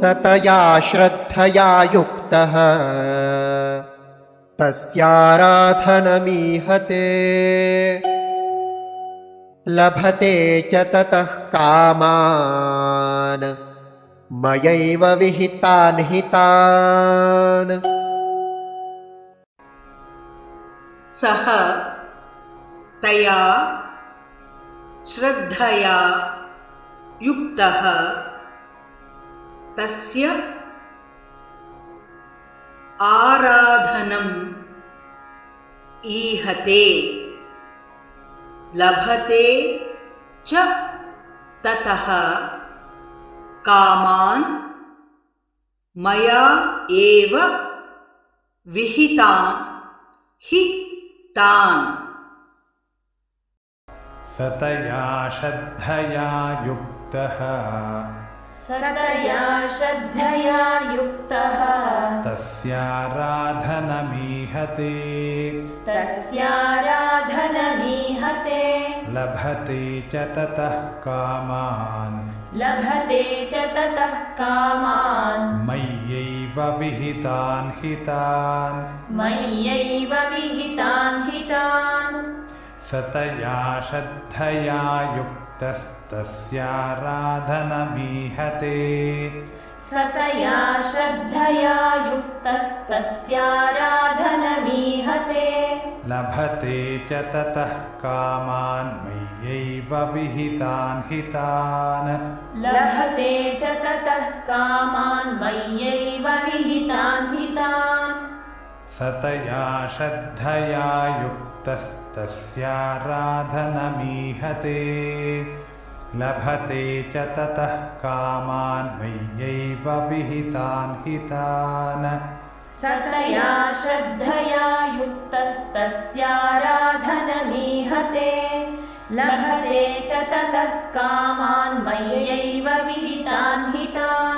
सतया श्रद्धया युक्तः। तस्याराधनमीहते। लभते च ततः कामान्। मयैव विहितान् हितान्। सः तया श्रद्धया युक्तः। तस्य आराधनम् ईहते, लभते च ततः। कामान् मया एव विहितान् हि तान् सतया श्रद्धया युक्तः। सतया श्रद्धया युक्तः। तस्याराधनमीहते। तस्याराधनमीहते। लभते च ततः कामान्। लभते च ततः कामान्। मय्यैव विहितान् हितान्। मय्यैव विहितान् हितान्। सतया श्रद्धया युक्तस्तस्याराधनमीहते सतया श्रद्धया युक्तस्तस्याराधनमीहते। लभते च ततः कामान् मय्यैव विहितान् हितान्। लभते च ततः कामान् मय्यैव विहितान् हितान्। सतया श्रद्धया युक्तस्तस्याराधनमीहते लभते च ततः कामान् मय्यैव विहितान् हितान्। सतया श्रद्धया युक्तस्तस्याराधनमीहते। लभते च ततः कामान् मय्यैव विहितान् हितान्